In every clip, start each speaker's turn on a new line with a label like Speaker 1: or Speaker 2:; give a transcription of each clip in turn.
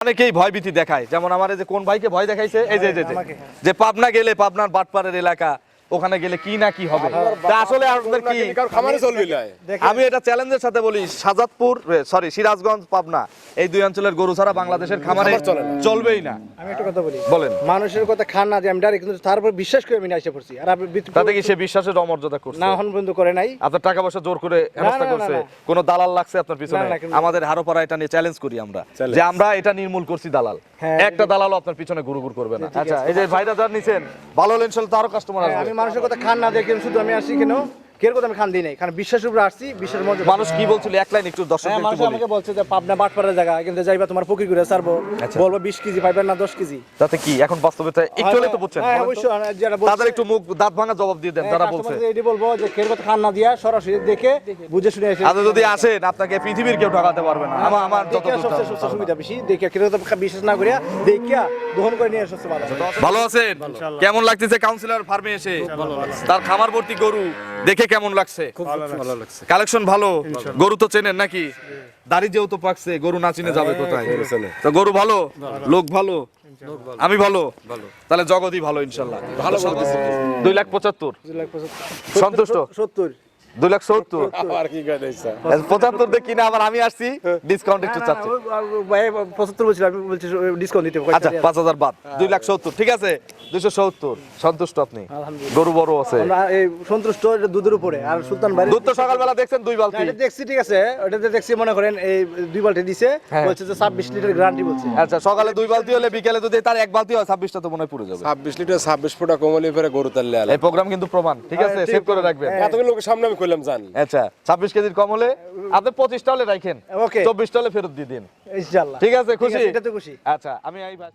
Speaker 1: অনেকেই ভয়ভীতি দেখায়। যেমন আমার এই যে কোন ভাইকে ভয় দেখাইছে? এই যে
Speaker 2: হ্যাঁ।
Speaker 1: যে পাবনা গেলে পাবনার বাটপাড়ের এলাকা ওখানে গেলে কি না কি হবে? আসলে আপনাদের কি?
Speaker 3: খামারে চলবি না।
Speaker 2: দেখেন,
Speaker 1: আমি এটা চ্যালেঞ্জের সাথে বলি সাজাদপুর সরি সিরাজগঞ্জ পাবনা এই দুই অঞ্চলের গরু ছাড়া বাংলাদেশের খামারে। চলবেই না।
Speaker 2: আমি একটা কথা বলি।
Speaker 1: বলেন।
Speaker 2: মানুষের কথা খান না দিয়ে আমি ডাইরেক্ট কিন্তু তারপর বিশ্বাস করে আমি না এসে পড়ছি। আর আপনি
Speaker 1: তাতে কি সে বিশ্বাসের অমর্যাদা করছে?
Speaker 2: না হন বন্ধু করে নাই।
Speaker 1: আপনার টাকা পয়সা জোর করে হেনস্থা
Speaker 2: না,
Speaker 1: করছে। কোন দালাল লাগছে আপনার পিছনে? আমাদের হারোপাড়া এটা নিয়ে চ্যালেঞ্জ করি আমরা। যে আমরা এটা নির্মূল করছি দালাল।
Speaker 2: হ্যাঁ,
Speaker 1: একটা দালালও আপনার পিছনে গুরু গুরু করবে না। আচ্ছা এই যে ভাইরা যার নিছেন ভালো হলেন তো আরও কাস্টমার আসবে।
Speaker 2: আমি মানুষের কথা খান না দেখেন শুধু আমি আসি কেন কের কথা আমি খান দিই নাই কারণ বিশ্বাসের উপরে আসছি বিশ্বাসের মধ্যে
Speaker 1: মানুষ কি বলছিল? এক লাইন একটু দর্শক
Speaker 2: মানুষ আমাকে বলছে যে পাবনা বাটপাড়ার জায়গা কিন্তু যাইবা তোমার পুকুর ঘুরে সারবো। বলব বিশ কেজি পাইবেন না দশ কেজি।
Speaker 1: তাতে কি? এখন বাস্তবতা একটু হলে তো বুঝছেন বলেন তো?
Speaker 2: অবশ্যই যারা
Speaker 1: তাদের একটু মুখ দাঁত ভাঙা জবাব দিয়ে দেন যারা বলছে।
Speaker 2: এটি বলব যে কের কথা খান না দিয়া সরাসরি দেখে বুঝে শুনে এসে
Speaker 1: আপনি যদি আসেন আপনাকে পৃথিবীর কেউ ঠকাতে পারবে না। আমার আমার যত
Speaker 2: দেখে সবচেয়ে সবচেয়ে সুবিধা বেশি দেখে কেউ কথা বিশ্বাস না করিয়া দেখিয়া দহন করে নিয়ে ভালো।
Speaker 1: আছেন? কেমন লাগতেছে কাউন্সিলর ফার্মে এসে? তার খামার ভর্তি গরু দেখে কেমন লাগছে?
Speaker 3: ভালো লাগছে।
Speaker 1: কালেকশন ভালো? গরু তো চেনেন নাকি? দাড়ি যেহেতু পাকছে গরু না চিনে যাবে কোথায়? তো গরু ভালো? লোক ভালো? আমি ভালো। তাহলে জগতই ভালো ইনশাল্লাহ। ভালো দুই লাখ পঁচাত্তর। সন্তুষ্ট?
Speaker 2: সত্তর।
Speaker 1: দুই লাখ সত্তর।
Speaker 3: আর কি গায় দিছা
Speaker 1: পঁচাত্তর দিয়ে কিনা আবার আমি আসছি ডিসকাউন্ট একটু চাচ্ছি।
Speaker 2: পঁচাত্তর বলছিল আমি বলছি ডিসকাউন্ট দিতে
Speaker 1: আচ্ছা পাঁচ হাজার বাদ। দুই লাখ সত্তর ঠিক আছে? দুইশো সত্তর সন্তুষ্ট আপনি। গরু বড় আছে।
Speaker 2: সন্তুষ্ট দুধের উপরে। আর সুলতান বাড়ি
Speaker 1: দুধ তো সকালবেলা দেখছেন দুই বালতি।
Speaker 2: দেখছি ঠিক আছে। ওটাতে দেখছি মনে করেন এই দুই বালতি দিছে
Speaker 1: হ্যাঁ।
Speaker 2: বলছে যে ছাব্বিশ লিটার গ্যারান্টি বলছে।
Speaker 1: আচ্ছা সকালে দুই বালতি হলে বিকেলে যদি তার এক বালতি হয় ছাব্বিশটা তো মনে হয় পুরো যাবে।
Speaker 3: ছাব্বিশ লিটার ছাব্বিশ ফুটা কমলি ফেরে গরু তাল্লে
Speaker 1: এই প্রোগ্রাম কিন্তু প্রমাণ ঠিক আছে?
Speaker 2: হ্যাঁ,
Speaker 1: সেভ করে রাখবেন।
Speaker 2: হ্যাঁ।
Speaker 3: এতগুলো লোকের সামনে আমি কইলাম জান।
Speaker 1: আচ্ছা ছাব্বিশ কেজির কম হলে আপনি 25 টলে রাখেন
Speaker 2: ওকে
Speaker 1: 24 টলে ফেরত দিয়ে দিন।
Speaker 2: ইনশাআল্লাহ
Speaker 1: ঠিক আছে খুশি?
Speaker 2: এটা তো খুশি।
Speaker 1: আচ্ছা আমি আই ভাই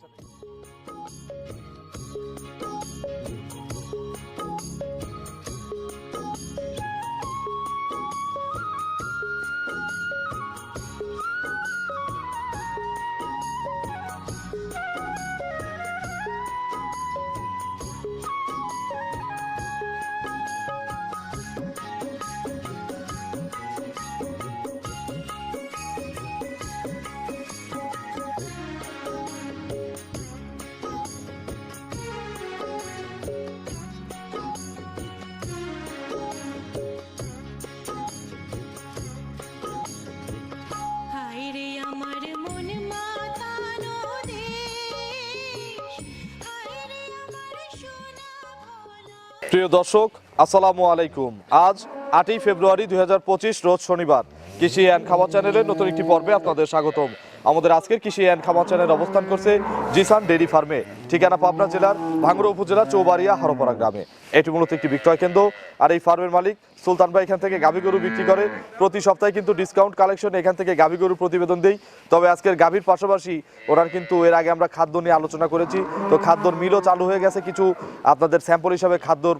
Speaker 1: প্রিয় দর্শক, আসসালামু আলাইকুম। আজ আটই ফেব্রুয়ারি দুই হাজার পঁচিশ, রোজ শনিবার। কৃষি অ্যান্ড খামার চ্যানেলের নতুন একটি পর্বে আপনাদের স্বাগতম। আমাদের আজকের কৃষি অ্যান্ড খামার চ্যানেল অবস্থান করছে জিসান ডেরি ফার্মে, ঠিকানা পাবনা জেলার ভাঙ্গুড়া উপজেলা চৌবাড়িয়া হারোপাড়া গ্রামে। এটি মূলত একটি বিক্রয় কেন্দ্র, আর এই ফার্মের মালিক সুলতান ভাই এখান থেকে গাভী গরু বিক্রি করে। প্রতি সপ্তাহে কিন্তু ডিসকাউন্ট কালেকশন এখান থেকে গাভী গরু প্রতিবেদন দেই। তবে আজকের গাভীর পাশাপাশি ওনার কিন্তু এর আগে আমরা খাদ্য নিয়ে আলোচনা করেছি। তো খাদ্যর মিলও চালু হয়ে গেছে কিছু। আপনাদের স্যাম্পল হিসাবে খাদ্যর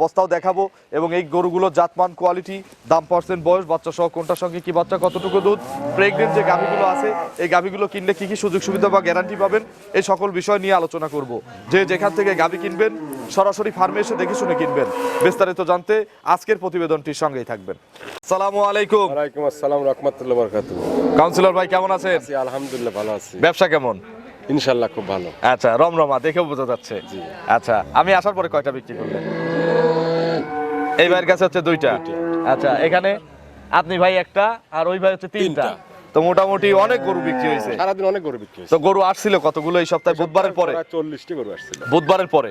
Speaker 1: বস্তাও দেখাবো। এবং এই গরুগুলোর জাতমান কোয়ালিটি দাম পার্সেন্ট বয়স বাচ্চা সহ কোনটার সঙ্গে কি বাচ্চা, কতটুকু দুধ প্রেগনেন্ট যে গাভীগুলো আছে, এই গাভীগুলো কিনলে কি কি সুযোগ সুবিধা বা গ্যারান্টি পাবেন, এই সকল বিষয় নিয়ে আলোচনা করব। যে যেখান থেকে গাভী কিনবেন, সরাসরি ফার্মে এসে দেখে শুনে কিনবেন। বিস্তারিত জানতে আজকের প্রতিবেদনটির সঙ্গেই থাকবেন। সালামু আলাইকুম।
Speaker 3: ওয়ালাইকুম আসসালাম রহমতুল্লাহ বারাকাতুহু।
Speaker 1: কাউন্সিলর ভাই কেমন আছেন?
Speaker 3: আছি আলহামদুলিল্লাহ ভালো আছি।
Speaker 1: ব্যবসা কেমন?
Speaker 3: ইনশাআল্লাহ খুব ভালো।
Speaker 1: আচ্ছা রমরমা দেখেও বোঝা যাচ্ছে।
Speaker 3: জি।
Speaker 1: আচ্ছা আমি আসার পরে কয়টা বিক্রি করলেন? এই ভাইয়ের কাছে হচ্ছে দুইটা। আচ্ছা এখানে আপনি ভাই একটা আর ওই ভাই হচ্ছে তিনটা। তো মোটামুটি অনেক গরু বিক্রি হয়েছে।
Speaker 3: সারাদিন অনেক গরু বিক্রি হয়েছে।
Speaker 1: তো গরু আসছিল কতগুলো এই সপ্তাহে? বুধবারের পরে?
Speaker 3: চল্লিশটি গরু আসছিল।
Speaker 1: বুধবারের পরে?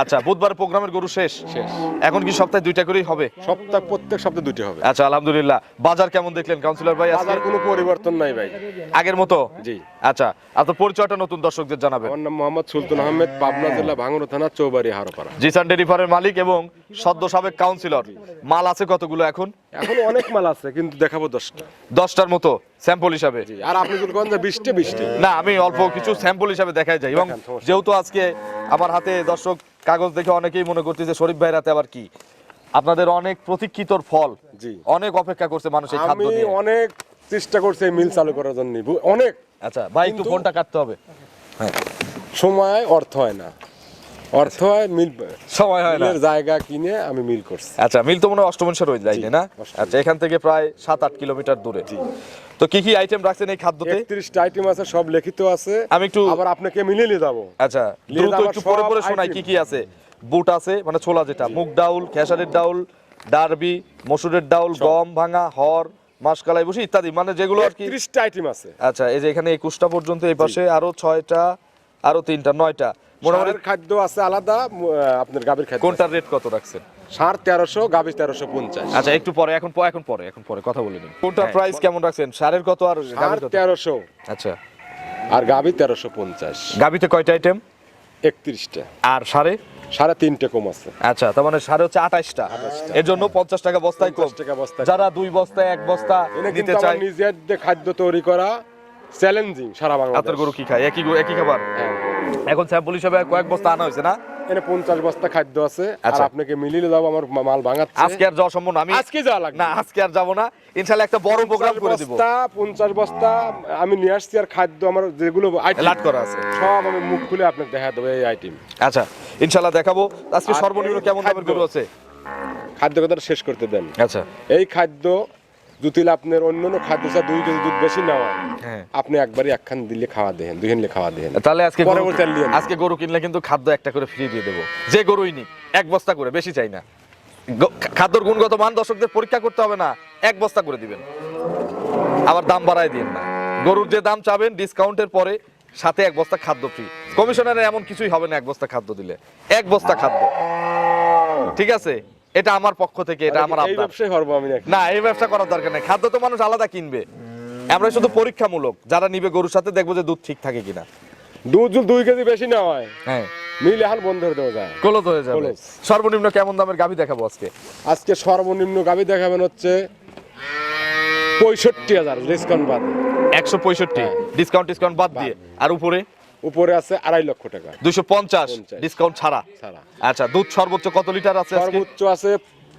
Speaker 1: আচ্ছা বুধবারের প্রোগ্রামের গরু শেষ?
Speaker 3: শেষ।
Speaker 1: এখন কি সপ্তাহে দুইটা করেই হবে?
Speaker 3: সপ্তাহ প্রত্যেক সপ্তাহে দুটি হবে।
Speaker 1: আচ্ছা আলহামদুলিল্লাহ। বাজার কেমন দেখলেন কাউন্সিলর ভাই আজকে?
Speaker 3: কোনো পরিবর্তন নাই ভাই।
Speaker 1: আগের মতো?
Speaker 3: জি।
Speaker 1: আচ্ছা আপনার পরিচয়টা নতুন দর্শকদের জানাবেন।
Speaker 3: আমার নাম মোহাম্মদ সুলতান আহমেদ পাবনা জেলা ভাঙড়া থানা চৌবাড়ি হারোপাড়া।
Speaker 1: জিসান ডেরি ফার্মের মালিক এবং সদ্য সাবেক কাউন্সিলর মাল আছে কতগুলো এখন?
Speaker 3: এখন অনেক মাল আছে কিন্তু দেখাবো দশটা।
Speaker 1: দশটার মতো? স্যাম্পল হিসাবে।
Speaker 3: আর আপনি যদি কোন যে বৃষ্টি বৃষ্টি।
Speaker 1: না আমি অল্প কিছু স্যাম্পল হিসাবে দেখাই যাই। এবং যেহেতু আজকে আমার হাতে দর্শক কাগজ দেখে অনেকেই মনে করতেছে শরীফ ভাইয়ের হাতে আবার কি? আপনাদের অনেক প্রতীক্ষিতর ফল।
Speaker 3: জি।
Speaker 1: অনেক অপেক্ষা করছে মানুষ এই খাদ্য
Speaker 3: আমি
Speaker 1: নিয়ে।
Speaker 3: অনেক চেষ্টা করছি মিল চালু করার জন্য অনেক।
Speaker 1: আচ্ছা ভাই একটু ফোনটা কাটতে হবে।
Speaker 3: সময় অর্থ হয় না। অর্থ হয় মিল
Speaker 1: সময় হয় না।
Speaker 3: জায়গা কিনে আমি মিল করছি।
Speaker 1: আচ্ছা মিল তো মনে হয় অষ্টমনসর ওই লাইনে না আচ্ছা এখান থেকে প্রায় সাত আট কিলোমিটার দূরে। তো কি কি আইটেম রাখছেন এই খাদ্যতে?
Speaker 3: একত্রিশটা আইটেম আছে সব লিখিত আছে।
Speaker 1: আমি একটু-
Speaker 3: আবার আপনাকে মিলিয়ে নিয়ে যাব।
Speaker 1: আচ্ছা দ্রুত একটু পরে পরে শোনাই কি কি আছে? বুট আছে মানে ছোলা যেটা মুগ ডাউল খেসারির ডাউল ডারবি মসুরের ডাউল গম ভাঙা হর মাসকালাই বসি ইত্যাদি মানে যেগুলো আর কি
Speaker 3: একত্রিশটা আইটেম আছে।
Speaker 1: আচ্ছা এই যে এখানে একুশটা পর্যন্ত এই পাশে আরও ছয়টা আরও তিনটা নয়টা। মোটামুটি
Speaker 3: খাদ্য আছে আলাদা আপনার গাভীর খাদ্য
Speaker 1: কোনটার রেট কত রাখছেন?
Speaker 3: ষাঁড় তেরোশো গাভী তেরোশো পঞ্চাশ।
Speaker 1: আচ্ছা একটু পরে এখন এখন পরে এখন পরে কথা বলে নিন। কোনটার প্রাইস কেমন রাখছেন? সারের কত আর
Speaker 3: তেরোশো।
Speaker 1: আচ্ছা।
Speaker 3: আর গাভী তেরোশো পঞ্চাশ।
Speaker 1: গাবিতে কয়টা আইটেম
Speaker 3: একত্রিশটা।
Speaker 1: আর সারে?
Speaker 3: সাড়ে তিনটে কম আছে।
Speaker 1: আচ্ছা তার মানে সাড়ে হচ্ছে আঠাশটা। এর জন্য পঞ্চাশ টাকা বস্তায় কম।
Speaker 3: টাকা বস্তায়।
Speaker 1: যারা দুই বস্তায় এক বস্তা নিতে চায়
Speaker 3: নিজের খাদ্য তৈরি করা চ্যালেঞ্জিং সারা বাংলা
Speaker 1: আপনার গরু কি খায়? একই একই খাবার?
Speaker 3: হ্যাঁ।
Speaker 1: এখন স্যাম্পল হিসাবে কয়েক বস্তা আনা হয়েছে না?
Speaker 3: এনে পঞ্চাশ বস্তা খাদ্য আছে আর
Speaker 1: আচ্ছা।
Speaker 3: আপনাকে মিলিয়ে দাও আমার মাল ভাঙাচ্ছে।
Speaker 1: আজকে আর যাওয়া সম্ভব না আমি
Speaker 3: আজকে যাওয়া লাগবে।
Speaker 1: না আজকে আর যাব না। ইনশাল্লাহ একটা বড় প্রোগ্রাম করে দিব।
Speaker 3: বস্তা পঞ্চাশ বস্তা আমি নিয়ে আসছি আর খাদ্য আমার যেগুলো
Speaker 1: লাট করা আছে।
Speaker 3: সব আমি মুখ খুলে আপনাকে দেখা দেবো এই আইটেম।
Speaker 1: আচ্ছা ইনশাল্লাহ দেখাবো। আজকে সর্বনিম্ন কেমন দামের গরু আছে?
Speaker 3: খাদ্য কথাটা শেষ করতে দেন।
Speaker 1: আচ্ছা।
Speaker 3: এই খাদ্য যদি আপনার অন্য অন্য খাদ্য চা দুই কেজি দুধ বেশি নেওয়া
Speaker 1: হ্যাঁ।
Speaker 3: আপনি একবারই একখান দিলে খাওয়া দেন দুই দিলে খাওয়া দেন।
Speaker 1: তাহলে আজকে আজকে গরু কিনলে কিন্তু খাদ্য একটা করে ফ্রি দিয়ে দেবো। যে গরুই নিক এক বস্তা করে বেশি চাই না। খাদ্যর গুণগত মান দর্শকদের পরীক্ষা করতে হবে না এক বস্তা করে দিবেন। আবার দাম বাড়ায় দিন না। গরুর যে দাম চাবেন ডিসকাউন্টের পরে সাথে এক বস্তা খাদ্য ফ্রি কমিশনারে এমন কিছুই হবে না এক বস্তা খাদ্য দিলে। এক বস্তা খাদ্য। ঠিক আছে? এটা আমার পক্ষ থেকে এটা আমার
Speaker 3: এই ব্যবসায় হরবো আমি
Speaker 1: না এই ব্যবসা করার দরকার নেই। খাদ্য তো মানুষ আলাদা কিনবে। আমরা শুধু পরীক্ষামূলক যারা নিবে গরুর সাথে দেখব যে দুধ ঠিক থাকে কিনা।
Speaker 3: দুধ দুই কেজি বেশি নেওয়া হয়
Speaker 1: হ্যাঁ।
Speaker 3: মিল এখন বন্ধ দেওয়া যায়।
Speaker 1: কলত হয়ে যাবে। সর্বনিম্ন কেমন দামের গাভি দেখাবো আজকে?
Speaker 3: আজকে সর্বনিম্ন গাবি দেখাবেন হচ্ছে পঁয়ষট্টি হাজার ডিসকাউন্ট বাদ।
Speaker 1: একশো পঁয়ষট্টি। ডিসকাউন্ট ডিসকাউন্ট বাদ। দিয়ে। আর উপরে?
Speaker 3: উপরে আছে আড়াই লক্ষ টাকা।
Speaker 1: দুইশো পঞ্চাশ
Speaker 3: 50
Speaker 1: ডিসকাউন্ট ছাড়া?
Speaker 3: ছাড়া।
Speaker 1: আচ্ছা দুধ সর্বোচ্চ কত লিটার আছে
Speaker 3: সর্বোচ্চ আছে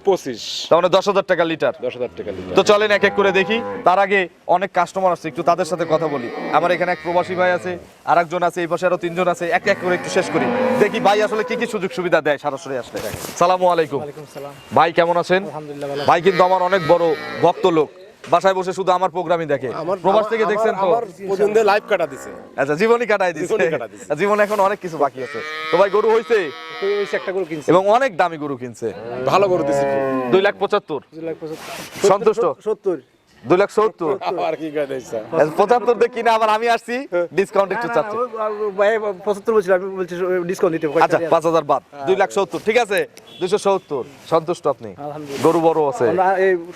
Speaker 3: পঁচিশ।
Speaker 1: তার মানে দশ হাজার টাকা লিটার।
Speaker 3: দশ হাজার টাকা লিটার।
Speaker 1: তো চলেন এক এক করে দেখি। তার আগে অনেক কাস্টমার আসছে একটু তাদের সাথে কথা বলি। আমার এখানে এক প্রবাসী ভাই আছে আর একজন আছে এই পাশে আরও তিনজন আছে। এক এক করে একটু শেষ করি। দেখি ভাই আসলে কি কি সুযোগ সুবিধা দেয় সরাসরি আসলে সালামু আলাইকুম। ভাই কেমন আছেন? ভাই কিন্তু আমার অনেক বড় ভক্ত লোক। বাসায় বসে শুধু আমার প্রোগ্রামই দেখে। প্রবাস থেকে দেখছেন তো?
Speaker 3: পর্যন্ত লাইভ কাটা দিছে।
Speaker 1: আচ্ছা জীবনই কাটাই
Speaker 3: দিছে।
Speaker 1: জীবন এখন অনেক কিছু বাকি আছে। তো ভাই গরু হইছে?
Speaker 2: একটা গরু কিনছি।
Speaker 1: এবং অনেক দামি গরু কিনছে।
Speaker 3: ভালো গরু দিছে।
Speaker 1: দুই লাখ পঁচাত্তর।
Speaker 2: দুই লাখ পঁচাত্তর।
Speaker 1: সন্তুষ্ট?
Speaker 2: সত্তর।
Speaker 1: দুই লাখ সত্তর।
Speaker 3: আর কি করে দিছে
Speaker 1: পঁচাত্তর দিয়ে কিনে আবার আমি আসছি ডিসকাউন্ট একটু
Speaker 2: না, না,
Speaker 1: চাচ্ছি।
Speaker 2: ও- ও- ভাই পঁচাত্তর বলছিল আমি বলছি ডিসকাউন্ট দিতে
Speaker 1: আচ্ছা পাঁচ হাজার বাদ। দুই লাখ সত্তর ঠিক আছে? দুইশো সত্তর। সন্তুষ্ট আপনি। গরু বড় আছে।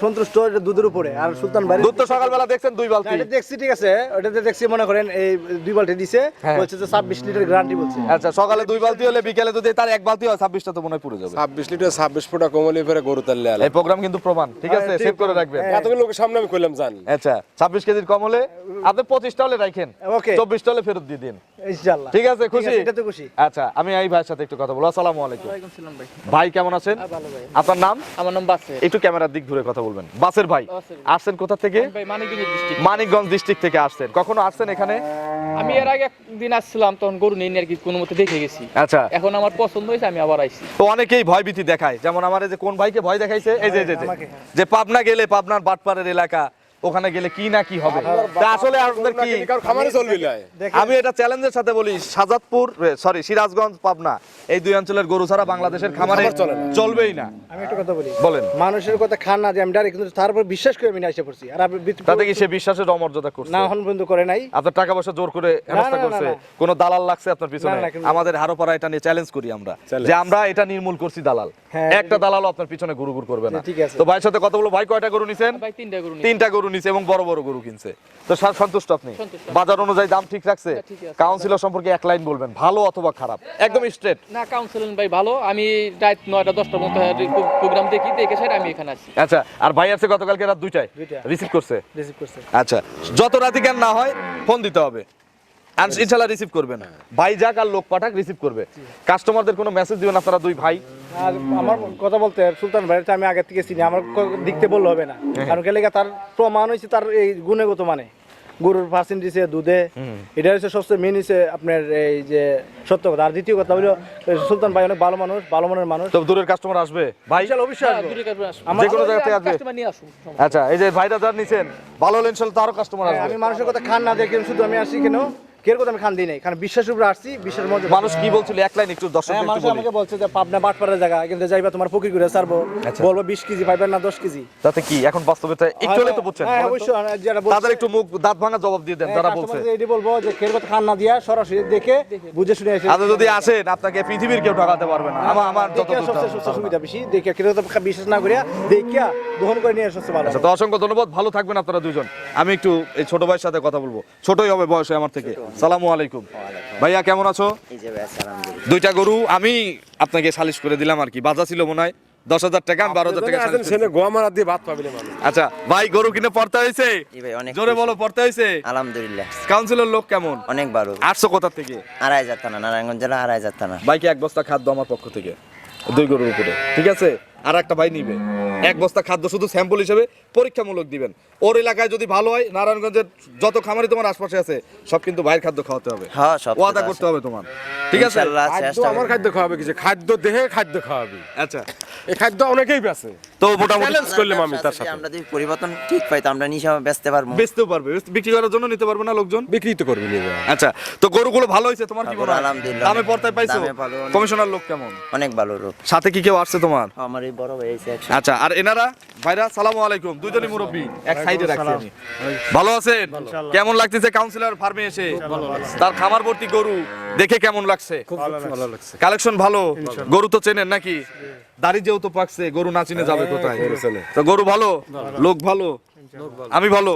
Speaker 2: সন্তুষ্ট দুধের উপরে। আর সুলতান বাড়ি
Speaker 1: দুধ তো সকালবেলা দেখছেন দুই বালতি।
Speaker 2: দেখছি ঠিক আছে। ওটাতে দেখছি মনে করেন এই দুই বালতি দিছে।
Speaker 1: হ্যাঁ।
Speaker 2: বলছে যে ছাব্বিশ লিটার গ্যারান্টি বলছে।
Speaker 1: আচ্ছা সকালে দুই বালতি হলে বিকেলে যদি তার এক বালতি হয় ছাব্বিশটা তো মনে হয় পুরো যাবে।
Speaker 3: ছাব্বিশ লিটার ছাব্বিশ ফুটা কমলে ফেরে গরু তাল্লে
Speaker 1: এই প্রোগ্রাম কিন্তু প্রমাণ ঠিক আছে?
Speaker 2: হ্যাঁ,
Speaker 1: সেভ করে রাখবেন।
Speaker 3: এতগুলো লোকের সামনে আমি কইলাম জান।
Speaker 1: আচ্ছা ছাব্বিশ কেজির কম হলে আপনি পঁচিশ হলে রাখেন
Speaker 2: ওকে
Speaker 1: চব্বিশটা হলে ফেরত দিয়ে দিন।
Speaker 2: ইনশাআল্লাহ।
Speaker 1: ঠিক আছে খুশি?
Speaker 2: এটা তো খুশি।
Speaker 1: আচ্ছা আমি এই ভাইয়ের সাথে একটু কথা বলব। আসসালামু আলাইকুম।
Speaker 2: ওয়ালাইকুম সালাম ভাই।
Speaker 1: ভাই কেমন আছেন?
Speaker 2: ভালো ভাই।
Speaker 1: আপনার নাম?
Speaker 4: আমার নাম বাসে
Speaker 1: একটু ক্যামেরার দিক ঘুরে কথা বলবেন। বাসের ভাই আসছেন কোথা থেকে?
Speaker 4: ভাই মানিকগঞ্জ ডিস্ট্রিক্ট।
Speaker 1: মানিকগঞ্জ ডিস্ট্রিক্ট থেকে আসছেন। কখনো আসছেন এখানে?
Speaker 4: আমি এর আগে একদিন আসছিলাম তখন গরু নেই আর কি কোনো মতে দেখে গেছি।
Speaker 1: আচ্ছা।
Speaker 4: এখন আমার পছন্দ হয়েছে আমি আবার আইছি
Speaker 1: তো অনেকেই ভয় ভীতি দেখায়। যেমন আমার এই যে কোন ভাইকে ভয় দেখাইছে এই যে
Speaker 2: হ্যাঁ।
Speaker 1: যে পাবনা গেলে পাবনার বাটপাড়ের এলাকা ওখানে গেলে কি না কি হবে? আসলে আপনাদের কি?
Speaker 3: খামারে চলবি লাই
Speaker 1: আমি এটা চ্যালেঞ্জের সাথে বলি সাজাদপুর সরি সিরাজগঞ্জ পাবনা এই দুই অঞ্চলের গরু ছাড়া বাংলাদেশের খামারে
Speaker 3: চলে না।
Speaker 1: চলবেই না।
Speaker 2: আমি একটা কথা বলি।
Speaker 1: বলেন।
Speaker 2: মানুষের কথা খান না দিয়ে আমি ডাইরেক্ট কিন্তু তারপর বিশ্বাস করে আমি না এসে পড়ছি। আর আপনি
Speaker 1: তাতে কি সে বিশ্বাসের অমর্যাদা করছে?
Speaker 2: না এখন পর্যন্ত করে নাই।
Speaker 1: আপনার টাকা পয়সা জোর করে হেনস্থা করছে। কোনো দালাল লাগছে আপনার পিছনে? আমাদের হারোপাড়া এটা নিয়ে চ্যালেঞ্জ করি আমরা যে আমরা এটা নির্মূল করছি দালাল।
Speaker 2: হ্যাঁ,
Speaker 1: একটা দালালও আপনার পিছনে গরু গরু করবে না।
Speaker 2: ঠিক আছে।
Speaker 1: তো ভাইয়ের সাথে কথা বলো ভাই কয়টা গরু নিছেন?
Speaker 4: ভাই তিনটা গরু
Speaker 1: তিনটা গরু নিছে এবং বড় বড় গরু কিনছে। তো স্যার সন্তুষ্ট আপনি? বাজার অনুযায়ী দাম ঠিক রাখছে?
Speaker 4: হ্যাঁ, আছে।
Speaker 1: কাউন্সিলর সম্পর্কে এক লাইন বলবেন ভালো অথবা খারাপ? একদম স্ট্রেট
Speaker 4: না কাউন্সিলর ভাই ভালো। আমি রাত নয়টা দশটার মতো প্রোগ্রাম দেখি দেখে স্যার আমি এখানে আসি
Speaker 1: আচ্ছা আর ভাই আছে গতকালকে রাত দুইটায়? রিসিভ করছে?
Speaker 2: রিসিভ করছে।
Speaker 1: আচ্ছা যত রাতি জ্ঞান না হয় ফোন দিতে হবে। ইনশাল্লাহ রিসিভ করবে না। ভাই যাক আর লোক পাঠাক রিসিভ করবে। কাস্টমারদের কোনো মেসেজ দিবেন আপনারা দুই ভাই?
Speaker 2: আর আমার কথা বলতে সুলতান ভাই আমি আগে থেকে চিনি আমার দেখতে বললে হবে না। কারণ গেলে তার প্রমাণ হয়েছে তার এই গুণগত মানে। গরুর দুধে। এটা হচ্ছে সবচেয়ে মেন হচ্ছে আপনার এই যে সত্য কথা। আর দ্বিতীয় কথা হলো সুলতান ভাই অনেক ভালো মানুষ ভালো মনের মানুষ।
Speaker 1: তো দূরের কাস্টমার আসবে? ভাই?
Speaker 2: ইনশাল্লাহ অবশ্যই
Speaker 4: হ্যাঁ,
Speaker 2: আসব।
Speaker 1: যে কোনো জায়গা থেকে আসবে। আচ্ছা এই যে ভাইরা যারা নিছেন ভালো হলে ইনশাল্লাহ তারও কাস্টমার
Speaker 2: হ্যাঁ,
Speaker 1: আসবে।
Speaker 2: আমি মানুষের কথা খান না দেখে শুধু আমি আসি কেন। কের আমি খান দিই নাই? কারণ বিশ্বাসের উপরে আসছি বিশ্বাসের মধ্যে
Speaker 1: মানুষ কি বলছিল? এক লাইন একটু দর্শক
Speaker 2: হ্যাঁ মানুষ আমাকে বলছে যে পাবনা বাটপাড়ার জায়গা কিন্তু যাইবা তোমার ফকির করে ছাড়বো।
Speaker 1: আচ্ছা।
Speaker 2: বলব বিশ কেজি পাইবেন না দশ কেজি।
Speaker 1: তাতে কি? এখন বাস্তবতা একটু হলে তো বুঝছেন
Speaker 2: হ্যাঁ অবশ্যই যারা বলছে-
Speaker 1: তাদের একটু মুখ দাঁত ভাঙা জবাব দিয়ে দেন
Speaker 2: হ্যাঁ,
Speaker 1: যারা বলছে।
Speaker 2: বলব যে খান না দিয়া সরাসরি দেখে বুঝে শুনে এসে
Speaker 1: আপনি যদি আসেন আপনাকে পৃথিবীর কেউ ঠকাতে পারবে না। আমার আমার যত
Speaker 2: সবচেয়ে সুবিধা বেশি দেখে বিশ্বাস না করিয়া দেখিয়া দহন করে নিয়ে সবচেয়ে ভালো।
Speaker 1: আচ্ছা তো অসংখ্য ধন্যবাদ। ভালো থাকবেন আপনারা দুজন আমি একটু এই ছোট ভাইয়ের সাথে কথা বলব। ছোটই হবে বয়সে আমার থেকে। সালামু আলাইকুম। ভাইয়া কেমন আছো? দুইটা গরু আমি আপনাকে সালিশ করে দিলাম আর কি। বাজা ছিল মনে হয় দশ হাজার টাকা বারো হাজার টাকা
Speaker 3: ছেলে গোয়া দিয়ে ভাত পাবিলে
Speaker 1: আচ্ছা ভাই গরু কিনে পড়তে হয়েছে? জোরে বলো পড়তে হয়েছে?
Speaker 5: আলহামদুলিল্লাহ।
Speaker 1: কাউন্সিলর লোক কেমন?
Speaker 5: অনেক ভালো।
Speaker 1: আটশো কোথা থেকে?
Speaker 5: আড়াই হাজার থানা নারায়ণগঞ্জ জেলা আড়াই হাজার থানা
Speaker 1: বাইকে এক বস্তা খাদ্য আমার পক্ষ থেকে দুই গরুর উপরে। ঠিক আছে? আর একটা ভাই নিবে। এক বস্তা খাদ্য শুধু স্যাম্পল হিসেবে পরীক্ষামূলক দিবেন। ওর এলাকায় যদি ভালো হয় নারায়ণগঞ্জের যত খামারি তোমার আশপাশে আছে সব কিন্তু ভাইয়ের খাদ্য খাওয়াতে হবে।
Speaker 5: হ্যাঁ সব
Speaker 1: ওয়াদা করতে হবে তোমার। ঠিক আছে?
Speaker 3: খাদ্য আমার খাদ্য খাওয়াবে কিছু খাদ্য দেহে খাদ্য খাওয়াবি।
Speaker 1: আচ্ছা।
Speaker 3: এই খাদ্য অনেকেই বেছে।
Speaker 1: তো মোটামুটি
Speaker 3: চ্যালেঞ্জ করলাম আমি তার
Speaker 5: আছে
Speaker 3: সাথে।
Speaker 5: আমরা যদি পরিবর্তন ঠিক পাই তো আমরা নিশা বেচতে পারব।
Speaker 1: বেচতেও পারবে। বিক্রি করার জন্য নিতে পারবে না লোকজন?
Speaker 3: বিক্রি তো করবি নিয়ে
Speaker 1: আচ্ছা। তো গরুগুলো ভালো হয়েছে তোমার কি মনে হয়?
Speaker 5: আলহামদুলিল্লাহ।
Speaker 1: দামে পর্তায় পাইছো। কমিশনার লোক কেমন?
Speaker 5: অনেক ভালো রোগ
Speaker 1: সাথে কি কেউ আসছে তোমার?
Speaker 5: আমার বড় ভাই এসে
Speaker 1: আচ্ছা আর এনারা? ভাইরা সালামু আলাইকুম। দুইজনই মুরব্বী এক সাইডে রাখছি আমি। ভালো আছেন? কেমন লাগতেছে কাউন্সিলর ফার্মে এসে? তার খামার ভর্তি গরু দেখে কেমন লাগছে?
Speaker 3: ভালো লাগছে।
Speaker 1: কালেকশন ভালো? গরু তো চেনেন নাকি? দাড়ি যেহেতু পাকছে গরু না চিনে যাবে কোথায়?
Speaker 3: গরু
Speaker 1: তো গরু ভালো? লোক ভালো? আমি ভালো?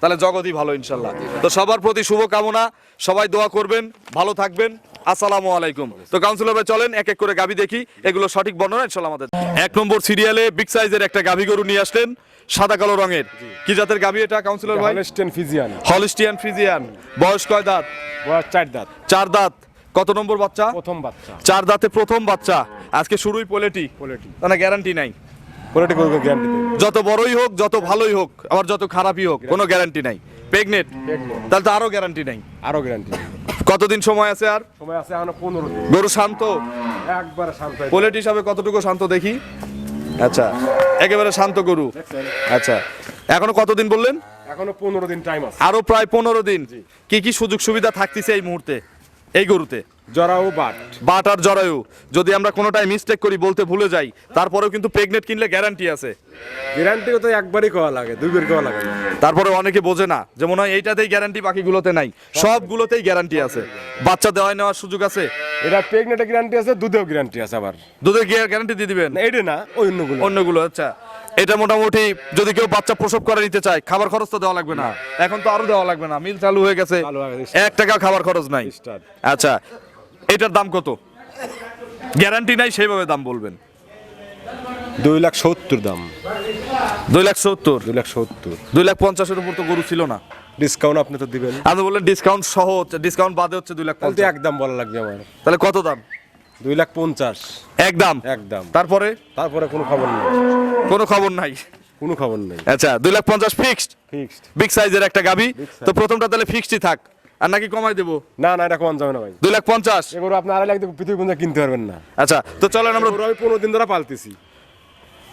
Speaker 1: তাহলে জগতই ভালো ইনশাল্লাহ তো সবার প্রতি শুভ কামনা সবাই দোয়া করবেন ভালো থাকবেন। আসসালামু আলাইকুম। তো কাউন্সিলর ভাই চলেন এক এক করে গাভী দেখি। এগুলো সঠিক বর্ণনা ইনশাল্লাহ আমাদের। এক নম্বর সিরিয়ালে বিগ সাইজের একটা গাভী গরু নিয়ে আসলেন সাদা কালো রঙের। কি জাতের গাভি এটা কাউন্সিলর ভাই?
Speaker 3: Holstein Friesian.
Speaker 1: হলিস্টিয়ান ফ্রিজিয়ান বয়স কয় দাঁত?
Speaker 3: বয়স চার দাঁত।
Speaker 1: চার দাঁত। কত নম্বর বাচ্চা?
Speaker 3: প্রথম বাচ্চা।
Speaker 1: চার দাঁতে প্রথম বাচ্চা। আজকে শুরুই পোলেটি।
Speaker 3: পোলেটি।
Speaker 1: মানে গ্যারান্টি নাই।
Speaker 3: পোলেটি গরুকে গ্যারান্টি
Speaker 1: যত বড়ই হোক যত ভালোই হোক আবার যত খারাপই হোক কোনো গ্যারান্টি নাই। প্রেগনেট তাহলে তো আরও গ্যারান্টি নাই।
Speaker 3: আরও গ্যারান্টি
Speaker 1: কতদিন সময় আছে আর?
Speaker 3: সময় আছে এখনও পনেরো দিন।
Speaker 1: গরু শান্ত?
Speaker 3: একবার শান্ত।
Speaker 1: পোলেট হিসাবে কতটুকু শান্ত দেখি? আচ্ছা একেবারে শান্ত গরু। আচ্ছা এখনও কতদিন বললেন?
Speaker 3: এখনও পনেরো দিন টাইম আছে।
Speaker 1: আরও প্রায় পনেরো দিন। কি কি সুযোগ সুবিধা থাকতেছে এই মুহূর্তে? এই গরুতে?
Speaker 3: জরাও বাট।
Speaker 1: বাট আর জরায়ু। যদি আমরা কোনোটাই মিস্টেক করি বলতে ভুলে যাই তারপরেও কিন্তু প্রেগনেট কিনলে গ্যারান্টি আছে।
Speaker 3: গ্যারান্টিও তো একবারই খাওয়া লাগে দুইবার খাওয়া লাগে।
Speaker 1: তারপরে অনেকে বোঝে না যে মনে হয় এইটাতেই গ্যারান্টি বাকিগুলোতে নাই। সবগুলোতেই গ্যারান্টি আছে। বাচ্চা দেওয়ায় নেওয়ার সুযোগ আছে?
Speaker 3: এটা প্রেগনেন্টে গ্যারান্টি আছে দুধেও গ্যারান্টি আছে আবার।
Speaker 1: দুধে গ্যারান্টি দিয়ে দিবেন?
Speaker 3: না এটা না অন্যগুলো।
Speaker 1: অন্যগুলো আচ্ছা। এটা মোটামুটি যদি কেউ বাচ্চা প্রসব করে নিতে চায় খাবার খরচ তো দেওয়া লাগবে না। এখন তো আরও দেওয়া লাগবে না। মিল চালু হয়ে গেছে। এক টাকা খাবার খরচ নাই। আচ্ছা এটার দাম কত? গ্যারান্টি নাই সেইভাবে দাম বলবেন।
Speaker 3: দুই লাখ সত্তর দাম।
Speaker 1: দুই লাখ সত্তর?
Speaker 3: দুই লাখ সত্তর।
Speaker 1: দুই লাখ পঞ্চাশের উপর তো গরু ছিল না।
Speaker 3: ডিসকাউন্ট আপনি তো দিবেন।
Speaker 1: আপনি বললেন ডিসকাউন্ট সহ ডিসকাউন্ট বাদে হচ্ছে দুই লাখ
Speaker 3: একদম বলা লাগবে আমার।
Speaker 1: তাহলে কত দাম?
Speaker 3: দুই লাখ পঞ্চাশ।
Speaker 1: একদম।
Speaker 3: একদম।
Speaker 1: তারপরে?
Speaker 3: তারপরে কোনো খবর নেই।
Speaker 1: কোনো খবর নাই?
Speaker 3: কোনো খবর নেই।
Speaker 1: আচ্ছা দুই লাখ পঞ্চাশ ফিক্সড
Speaker 3: ফিক্সড
Speaker 1: বিগ সাইজের একটা গাবি তো প্রথমটা তাহলে ফিক্সডই থাক। আর নাকি কমাই দেবো?
Speaker 3: না না এটা কমান যাবে না ভাই।
Speaker 1: দুই লাখ পঞ্চাশ?
Speaker 3: এগুলো আপনি আড়াই লাখ পৃথিবী পর্যন্ত কিনতে পারবেন না।
Speaker 1: আচ্ছা তো চলেন আমরা
Speaker 3: আমি পনেরো দিন ধরে পালতেছি।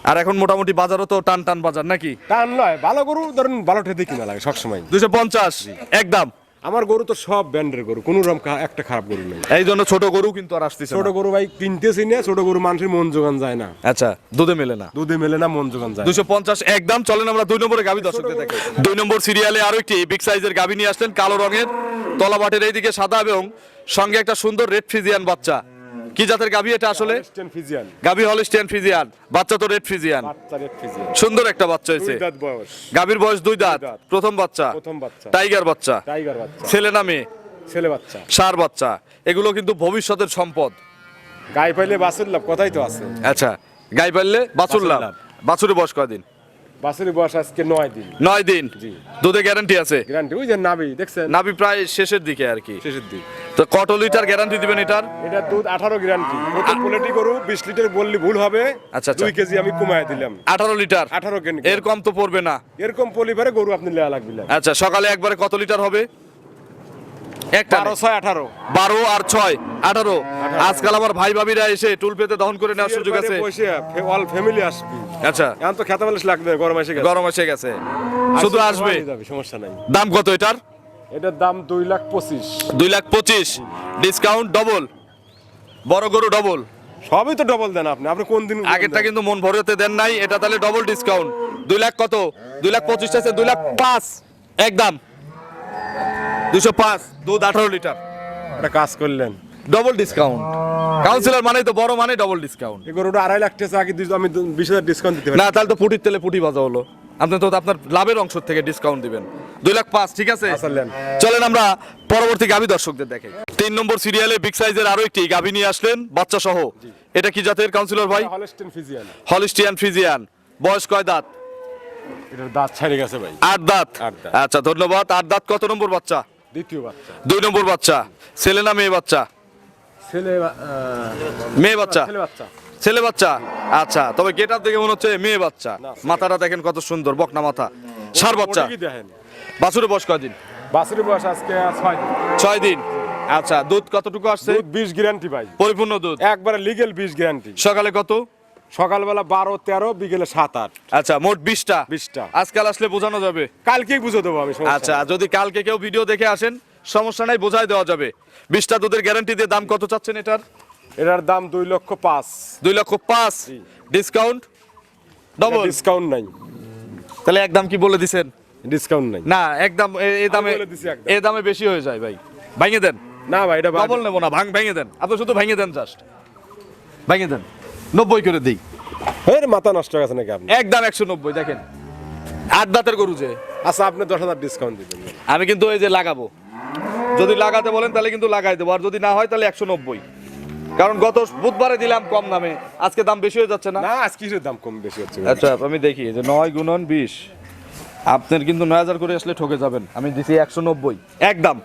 Speaker 1: আর এখন মোটামুটি বাজারও তো টান টান বাজার নাকি?
Speaker 3: টান নয় ভালো গরু ধরুন ভালো ঠেতে কিনা লাগে সবসময়।
Speaker 1: দুশো পঞ্চাশ? একদম।
Speaker 3: আমার গরু তো সব ব্র্যান্ডের গরু কোনো রকম একটা খারাপ গরু নেই।
Speaker 1: এই জন্য ছোট গরু কিন্তু আর আসতেছে
Speaker 3: ছোট গরু ভাই কিনতেছি না ছোট গরু মানুষের মন যোগান যায় না।
Speaker 1: আচ্ছা দুধে মেলে না?
Speaker 3: দুধে মেলে না মন যোগান যায় দুইশো
Speaker 1: দুশো পঞ্চাশ একদম চলেন আমরা দুই নম্বরে গাভি দর্শকদের দেখি। দুই নম্বর সিরিয়ালে আরও একটি বিগ সাইজের গাভী নিয়ে আসলেন কালো রঙের তলাবাটের এইদিকে সাদা এবং সঙ্গে একটা সুন্দর রেড ফ্রিজিয়ান বাচ্চা। কি জাতের গাভি এটা আসলে? গাভি হলিস্টিয়ান বাচ্চা তো রেড
Speaker 3: Fijian।
Speaker 1: সুন্দর একটা বাচ্চা হয়েছে। গাভীর বয়স দুই দাঁত। প্রথম বাচ্চা।
Speaker 3: প্রথম বাচ্চা।
Speaker 1: টাইগার বাচ্চা।
Speaker 3: টাইগার বাচ্চা।
Speaker 1: ছেলে নামে
Speaker 3: ছেলে বাচ্চা।
Speaker 1: সার বাচ্চা। এগুলো কিন্তু ভবিষ্যতের সম্পদ।
Speaker 3: গায়ে পাইলে বাসের লাভ কথাই তো আছে।
Speaker 1: আচ্ছা গাই পাইলে বাছুর লাভ। বাছুরের বয়স কয়দিন?
Speaker 3: বাসের বয়স আজকে নয় দিন।
Speaker 1: নয় দিন? দুধে গ্যারান্টি আছে?
Speaker 3: গ্যারান্টি ওই যে নাবি দেখছেন?
Speaker 1: নাবি প্রায় শেষের দিকে আর কি।
Speaker 3: শেষের দিক।
Speaker 1: তো কত লিটার গ্যারান্টি দিবেন এটার?
Speaker 3: এটা দুধ আঠারো গ্যারান্টি প্রতি কোয়ালিটি গরু বিশ লিটার বললি ভুল হবে।
Speaker 1: আচ্ছা, আচ্ছা।
Speaker 3: দুই কেজি আমি কমায় দিলাম।
Speaker 1: আঠারো লিটার?
Speaker 3: আঠারো
Speaker 1: এরকম তো পড়বে না।
Speaker 3: এরকম পলিভারে গরু আপনি লেয়া লাগবে।
Speaker 1: আচ্ছা সকালে একবারে কত লিটার হবে? একটা
Speaker 3: বারো ছয় আঠারো।
Speaker 1: বারো আর ছয় আঠারো। আজকাল আমার ভাই ভাবিরা এসে টুল পেতে দহন করে নেওয়ার সুযোগ আছে।
Speaker 3: অল ফ্যামিলি আসবি।
Speaker 1: আচ্ছা।
Speaker 3: এখন তো খেতে লাগবে গরম এসে গেছে।
Speaker 1: গরম এসে গেছে। শুধু আসবে।
Speaker 3: সমস্যা নাই।
Speaker 1: দাম কত এটার?
Speaker 3: এটার দাম দুই লাখ পঁচিশ।
Speaker 1: দুই লাখ পঁচিশ। ডিসকাউন্ট ডবল বড় গরু ডবল
Speaker 3: সবই তো ডবল দেন আপনি। আপনি কোন দিন
Speaker 1: আগেরটা কিন্তু মন ভরতে দেন নাই এটা তাহলে ডবল ডিসকাউন্ট দুই লাখ কত? দুই লাখ পঁচিশ আছে দুই লাখ পাঁচ। একদম দুশো পাঁচ দুধ আঠারো লিটার।
Speaker 3: একটা কাজ করলেন।
Speaker 1: ডবল ডিসকাউন্ট কাউন্সিলর মানে তো বড় মানে ডবল ডিসকাউন্ট
Speaker 3: এই গরুটা আড়াই লাখ টাকা আগে আমি বিশ হাজার ডিসকাউন্ট দিতে
Speaker 1: না তাহলে তো পুটির তেলে পুটি বাজা হলো। আপনি তো আপনার লাভের অংশ থেকে ডিসকাউন্ট দিবেন। দুই লাখ পাঁচ ঠিক আছে?
Speaker 3: আচ্ছা,
Speaker 1: চলেন আমরা পরবর্তী গাভী দর্শকদের দেখে তিন নম্বর সিরিয়ালে বিগ সাইজের আরও একটি গাভী নিয়ে আসলেন বাচ্চা সহ এটা কি জাতের কাউন্সিলর ভাই?
Speaker 3: হলস্টেন ফিজিয়ান
Speaker 1: হলিস্টিয়ান বয়স কয় দাঁত?
Speaker 3: দাঁত ছাড়ে গেছে ভাই।
Speaker 1: আট দাঁত। আচ্ছা ধন্যবাদ। আট দাঁত কত নম্বর বাচ্চা?
Speaker 3: দ্বিতীয় বাচ্চা।
Speaker 1: দুই নম্বর বাচ্চা। ছেলে না মেয়ে বাচ্চা?
Speaker 3: ছেলে
Speaker 1: মেয়ে বাচ্চা?
Speaker 3: ছেলে বাচ্চা।
Speaker 1: ছেলে বাচ্চা? আচ্ছা তবে গেটার দেখে মনে হচ্ছে মেয়ে বাচ্চা। মাথাটা দেখেন কত সুন্দর বকনা মাথা। সার বাচ্চা? বাছুরের বয়স কয়দিন?
Speaker 3: বাছুরের বয়স আজকে ছয় দিন।
Speaker 1: ছয় দিন। আচ্ছা দুধ কতটুকু আসছে?
Speaker 3: দুধ বিশ গ্যারান্টি ভাই।
Speaker 1: পরিপূর্ণ দুধ?
Speaker 3: একবারে লিগেল বিশ গ্যারান্টি
Speaker 1: সকালে কত?
Speaker 3: সকালবেলা বারো তেরো বিকেলে সাত আট।
Speaker 1: আচ্ছা মোট বিশটা।
Speaker 3: বিশটা।
Speaker 1: আজকাল আসলে বোঝানো যাবে।
Speaker 3: কালকেই বুঝে দেবো আমি
Speaker 1: আচ্ছা যদি কালকে কেউ ভিডিও দেখে আসেন সমস্যা নাই বোঝাই দেওয়া যাবে। বিশটা দুধের গ্যারান্টি দিয়ে দাম কত চাচ্ছেন এটার?
Speaker 3: এটার দাম দুই লক্ষ পাঁচ।
Speaker 1: দুই লক্ষ পাঁচ? ডিসকাউন্ট ডবল
Speaker 3: ডিসকাউন্ট নাই।
Speaker 1: তাহলে একদম কি বলে দিছেন?
Speaker 3: ডিসকাউন্ট নাই।
Speaker 1: না একদম এ- এই দামে। এই দামে। বেশি হয়ে যায় ভাই। ভাঙে দেন।
Speaker 3: না ভাই এটা
Speaker 1: ডবল নেব না ভাঙ ভেঙে দেন। আপনি শুধু ভেঙে দেন জাস্ট ভেঙে দেন। নব্বই করে দিই।
Speaker 3: এর মাথা নষ্ট হয়ে গেছে নাকি আপনি
Speaker 1: একদম একশো নব্বই দেখেন। আট দাঁতের গরু যে।
Speaker 3: আচ্ছা আপনি দশ হাজার ডিসকাউন্ট দিবেন।
Speaker 1: আমি কিন্তু এই যে লাগাবো। যদি লাগাতে বলেন তাহলে কিন্তু লাগাই দেবো। আর যদি না হয় তাহলে একশো নব্বই। কারণ গত বুধবারে দিলাম কম দামে। আজকে দাম বেশি হয়ে যাচ্ছে না?
Speaker 3: না আজ কিসের দাম কম বেশি হচ্ছে।
Speaker 1: আচ্ছা আমি দেখি যে নয় গুণন বিশ। আপনার কিন্তু নয় হাজার করে আসলে ঠকে যাবেন। আমি দিছি একশো নব্বই। একদম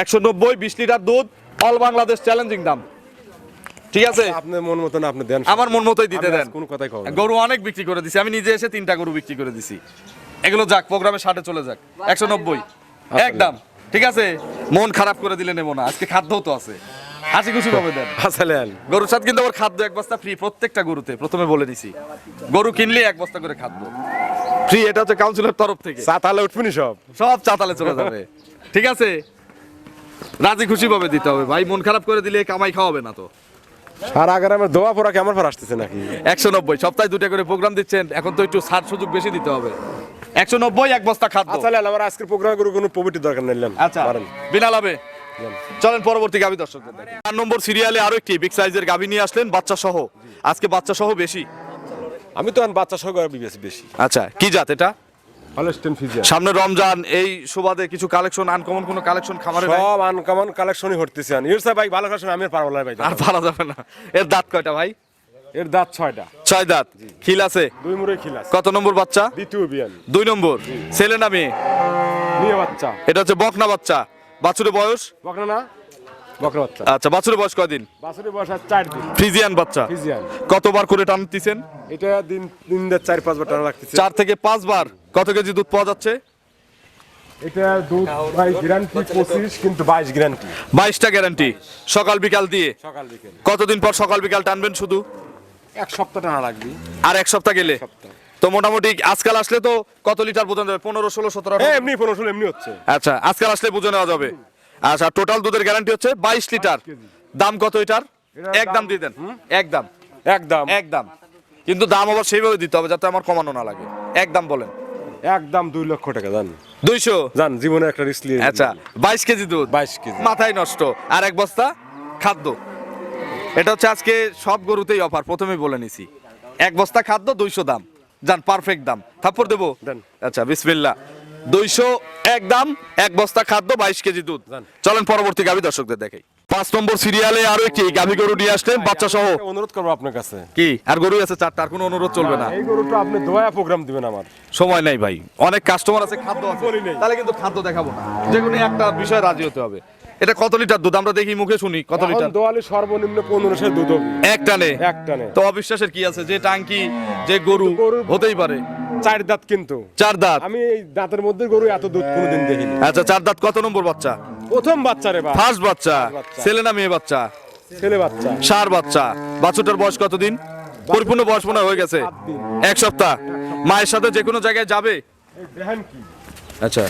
Speaker 1: একশো নব্বই বিশ লিটার দুধ অল বাংলাদেশ চ্যালেঞ্জিং দাম। ঠিক আছে?
Speaker 3: আপনার মন মতন আপনি দেন
Speaker 1: আমার মন মতোই দিতে দেন।
Speaker 3: কোন কথাই কব না।
Speaker 1: গরু অনেক বিক্রি করে দিছি। আমি নিজে এসে তিনটা গরু বিক্রি করে দিছি। এগুলো যাক প্রোগ্রামে ষাটে চলে যাক। একশো নব্বই। একদম ঠিক আছে? মন খারাপ করে দিলে নেব না। আজকে খাদ্যও তো আছে। হাসি খুশি ভাবে দেন।
Speaker 3: আসলে আন।
Speaker 1: গরুর সাথে কিন্তু আবার খাদ্য এক বস্তা ফ্রি প্রত্যেকটা গরুতে। প্রথমে বলে দিছি। গরু কিনলে এক বস্তা করে খাদ্য। ফ্রি এটা হচ্ছে কাউন্সিলের তরফ থেকে।
Speaker 3: চাতালে উঠবেনি সব?
Speaker 1: সব চাতালে চলে যাবে। ঠিক আছে? রাজি খুশি ভাবে দিতে হবে। ভাই মন খারাপ করে দিলে কামাই খাওয়াবে না তো।
Speaker 3: আর আগে আমার দোয়া পড়া কি আমার পর আসতেছে নাকি?
Speaker 1: একশো নব্বই সপ্তাহে দুটা করে প্রোগ্রাম দিচ্ছেন এখন তো একটু ছাড় সুযোগ বেশি দিতে হবে। একশো নব্বই এক বস্তা খাদ্য।
Speaker 3: আচ্ছা লাল, আমার আজকের প্রোগ্রাম কোনো পবিত্র দরকার নিলাম
Speaker 1: আচ্ছা বিনা লাভে। চলেন পরবর্তী গাভী দর্শকদের চার নম্বর সিরিয়ালে আরও একটি বিগ সাইজের গাভী নিয়ে আসলেন বাচ্চা সহ আজকে বাচ্চা সহ বেশি।
Speaker 3: আমি তো এখন বাচ্চা সহ বেশি বেশি।
Speaker 1: আচ্ছা কি জাত এটা? সামনে রমজান এই সুবাদে কিছু কালেকশন আনকমন কোনো কালেকশন খামারে?
Speaker 3: সব আনকমন কালেকশনই হরতেছে আন ইরসা ভাই ভালো কালেকশন আমি আর পারব না ভাই
Speaker 1: আর পারা যাবে না। এর দাঁত কয়টা ভাই?
Speaker 3: এর দাঁত ছয়টা।
Speaker 1: ছয় দাঁত। খিল আছে?
Speaker 3: দুই মুড়ে খিলাস
Speaker 1: কত নম্বর বাচ্চা?
Speaker 3: দ্বিতীয় বিয়ান।
Speaker 1: দুই নম্বর। ছেলে না মেয়ে?
Speaker 3: নিয়ে বাচ্চা।
Speaker 1: এটা হচ্ছে বকনা বাচ্চা। বাছুরের বয়স?
Speaker 3: বকরা না বকরা বাচ্চা।
Speaker 1: আচ্ছা বাছুরের বয়স কয়দিন?
Speaker 3: বাছুরের বয়স আর চার দিন।
Speaker 1: ফ্রিজিয়ান বাচ্চা।
Speaker 3: ফিজিয়ান।
Speaker 1: কতবার করে টানতেছেন?
Speaker 3: এটা দিন দিন চার পাঁচবার টানা লাগতেছে।
Speaker 1: চার থেকে পাঁচবার? কত কেজি দুধ পাওয়া যাচ্ছে?
Speaker 3: এটা দুধ ভাই গ্যারান্টি পঁচিশ কিন্তু বাইশ গ্যারান্টি
Speaker 1: বাইশটা গ্যারান্টি সকাল বিকাল দিয়ে?
Speaker 3: সকাল বিকেল।
Speaker 1: কতদিন পর সকাল বিকাল টানবেন শুধু?
Speaker 3: এক সপ্তাহ টানা লাগবে।
Speaker 1: আর এক সপ্তাহ গেলে?
Speaker 3: সপ্তাহ।
Speaker 1: তো মোটামুটি আজকাল আসলে তো কত লিটার বোঝানো যাবে পনেরো ষোলো সতেরো?
Speaker 3: হ্যাঁ এমনি পনেরো ষোলো এমনি হচ্ছে।
Speaker 1: আচ্ছা আজকাল আসলে বুঝে নেওয়া যাবে। আচ্ছা টোটাল দুধের গ্যারান্টি হচ্ছে বাইশ লিটার। দাম কত এটার? একদম
Speaker 3: দাম-
Speaker 1: দিয়ে দেন। একদম।
Speaker 3: একদম।
Speaker 1: একদম। কিন্তু দাম আবার সেইভাবে দিতে হবে যাতে আমার কমানো না লাগে। একদম বলেন।
Speaker 3: একদম দুই লক্ষ টাকা জান।
Speaker 1: দুইশো?
Speaker 3: জান জীবনে একটা রিস্ক নিয়ে
Speaker 1: আচ্ছা বাইশ কেজি দুধ?
Speaker 3: 22 কেজি।
Speaker 1: মাথায় নষ্ট। আর এক বস্তা খাদ্য? এটা হচ্ছে আজকে সব গরুতেই অফার প্রথমেই বলে নিছি। এক বস্তা খাদ্য দুইশো দাম। যান পারফেক্ট দাম। থাপ্পড় দেবো। আচ্ছা বিসমিল্লা দুইশো এক দাম এক বস্তা খাদ্য বাইশ কেজি দুধ। চলেন পরবর্তী গাভী দর্শকদের দেখাই। পাঁচ নম্বর সিরিয়ালে আরও একটি গাভী গরু নিয়ে আসলেন বাচ্চা সহ।
Speaker 3: অনুরোধ করব আপনার কাছে।
Speaker 1: কি? আর গরু আছে চারটা আর কোনো অনুরোধ চলবে না।
Speaker 3: এই গরুটা আপনি দোয়া প্রোগ্রাম দিবেন আমার।
Speaker 1: সময় নাই ভাই। অনেক কাস্টমার আছে খাদ্য আছে। তাহলে কিন্তু খাদ্য দেখাবো না। যে কোনো একটা বিষয় রাজি হতে হবে। এটা কত লিটার দুধ? আমরা দেখি মুখে শুনি কত লিটার?
Speaker 3: দোয়ালি সর্বনিম্ন পনেরোশো দুধ হবে।
Speaker 1: এক টানে?
Speaker 3: এক টানে।
Speaker 1: তো অবিশ্বাসের কি আছে? যে টাঙ্কি যে গরু হতেই পারে।
Speaker 3: চার দাঁত কিন্তু।
Speaker 1: চার দাঁত?
Speaker 3: আমি এই দাঁতের মধ্যে গরু এত দুধ কোনোদিন দেখিনি।
Speaker 1: আচ্ছা চার দাঁত কত নম্বর বাচ্চা?
Speaker 3: প্রথম বাচ্চা রে
Speaker 1: ফার্স্ট বাচ্চা। ছেলে না মেয়ে বাচ্চা?
Speaker 3: ছেলে বাচ্চা।
Speaker 1: সার বাচ্চা। বাচ্চাটার বয়স কতদিন? পরিপূর্ণ বয়স মনে হয়ে গেছে? এক সপ্তাহ। মায়ের সাথে যে কোনো জায়গায় যাবে? আচ্ছা।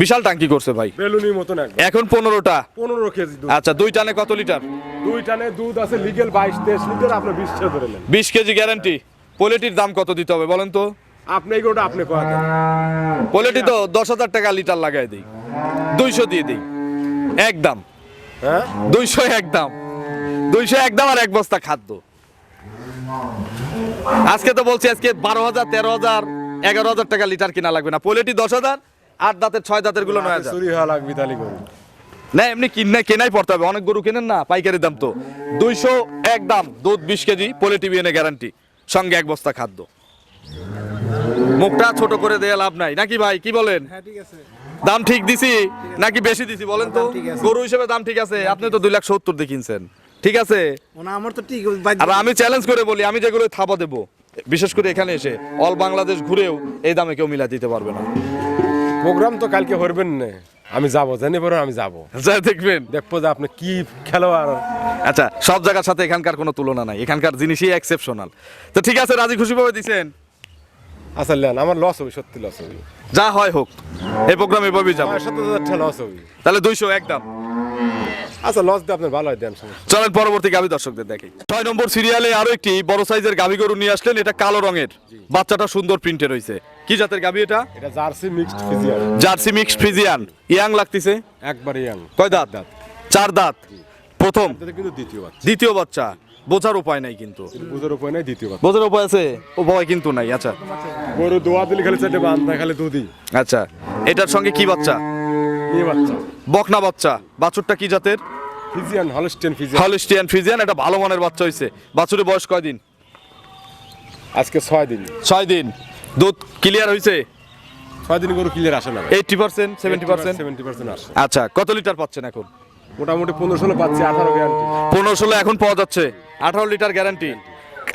Speaker 1: বিশাল টাঙ্কি করছে ভাই।
Speaker 3: বেলুনির মতন
Speaker 1: এখন পনেরোটা।
Speaker 3: পনেরো কেজি দুধ।
Speaker 1: আচ্ছা দুই টানে কত লিটার?
Speaker 3: দুই টানে দুধ আছে লিগেল বাইশ তেইশ লিটার আপনি বিশ টাকা ধরে নেন।
Speaker 1: বিশ কেজি গ্যারান্টি। পোলেটির দাম কত দিতে হবে বলেন তো?
Speaker 3: আপনি আপনি কোয়া দেন।
Speaker 1: পোলেটি তো দশ হাজার টাকা লিটার লাগাই দিই। দুইশো দিয়ে দিই। একদম
Speaker 3: হ্যাঁ?
Speaker 1: দুইশো একদম দুইশো একদম আর এক বস্তা খাদ্য। আজকে তো বলছি আজকে বারো হাজার তেরো হাজার এগারো হাজার টাকা লিটার কিনা লাগবে না। পোলেটি দশ হাজার আট দাঁতের ছয় দাঁতেরগুলো নয় হাজার।
Speaker 3: চুরি হওয়া লাগবে গরু।
Speaker 1: না এমনি কিনে কেনাই পড়তে হবে। অনেক গরু কেনেন না পাইকারি দাম তো। দুইশো এক দাম দুধ বিশ কেজি পোলেটি বিএনএ গ্যারান্টি সঙ্গে এক বস্তা খাদ্য। মুখটা ছোট করে দেয়া লাভ নাই। নাকি ভাই কি বলেন? দাম ঠিক দিছি? নাকি বেশি দিছি বলেন তো? গরু হিসেবে দাম ঠিক আছে। আপনি তো দুই লাখ সত্তর দিয়ে কিনছেন। ঠিক আছে?
Speaker 2: আমার তো ঠিক
Speaker 1: আর আমি চ্যালেঞ্জ করে বলি আমি যেগুলো থাপা দেবো বিশেষ করে এখানে এসে অল বাংলাদেশ ঘুরেও এই দামে কেউ মিলা দিতে পারবে না।
Speaker 3: প্রোগ্রাম তো কালকে করবেন না। আমি যাব জানি বড় আমি যাব।
Speaker 1: যা দেখবেন।
Speaker 3: দেখব যে আপনি কি খেলোয়াড়।
Speaker 1: আচ্ছা সব জায়গার সাথে এখানকার কোনো তুলনা নাই। এখানকার জিনিসই এক্সেপশনাল তো ঠিক আছে রাজি খুশি ভাবে দিছেন?
Speaker 3: আচ্ছা লেন আমার লস হবে সত্যি লস হবে।
Speaker 1: যা হয় হোক এই প্রোগ্রাম এভাবেই যাব।
Speaker 3: আমার সাথে হাজার টাকা লস হবে।
Speaker 1: তাহলে দুইশো একদম
Speaker 3: আচ্ছা লস দিয়ে আপনার ভালো হয় দেন
Speaker 1: চলেন পরবর্তী গাভী দর্শকদের দেখি। ছয় নম্বর সিরিয়ালে আরও একটি বড় সাইজের গাভী গরু নিয়ে আসলেন এটা কালো রঙের। বাচ্চাটা সুন্দর প্রিন্টে রয়েছে কি জাতের গাভী এটা?
Speaker 3: এটা Jersey mixed Friesian
Speaker 1: Jersey mixed Friesian young লাগতেছে?
Speaker 3: একবারে ইয়াং।
Speaker 1: কয় দাঁত? চার দাঁত। প্রথম।
Speaker 3: কিন্তু দ্বিতীয় বাচ্চা।
Speaker 1: দ্বিতীয় বাচ্চা। বোঝার উপায় নাই কিন্তু।
Speaker 3: বুঝার উপায় নাই দ্বিতীয় বাচ্চা
Speaker 1: বোঝার উপায় আছে? উপায় কিন্তু নাই আচ্ছা।
Speaker 3: গরু দোয়া দিলে খালি চারটে বান্ধা খালি দুধই
Speaker 1: আচ্ছা এটার সঙ্গে কি বাচ্চা?
Speaker 3: মেয়ে বাচ্চা।
Speaker 1: বকনা বাচ্চা। বাছুরটা কি জাতের?
Speaker 3: Friesian Holstein Friesian.
Speaker 1: Holstein Friesian এটা ভালো মানের বাচ্চা হয়েছে বাছুরের বয়স কয়দিন
Speaker 3: আজকে ছয় দিন।
Speaker 1: ছয় দিন। দুধ ক্লিয়ার হয়েছে
Speaker 3: ছয় দিন গরু ক্লিয়ার আসে না
Speaker 1: eighty percent seventy percent
Speaker 3: seventy percent আসে।
Speaker 1: আচ্ছা কত লিটার পাচ্ছেন এখন?
Speaker 3: মোটামুটি পনেরো ষোলো পাচ্ছি আঠারো গ্যারান্টি
Speaker 1: পনেরো ষোলো এখন পাওয়া যাচ্ছে? আঠারো লিটার গ্যারান্টি।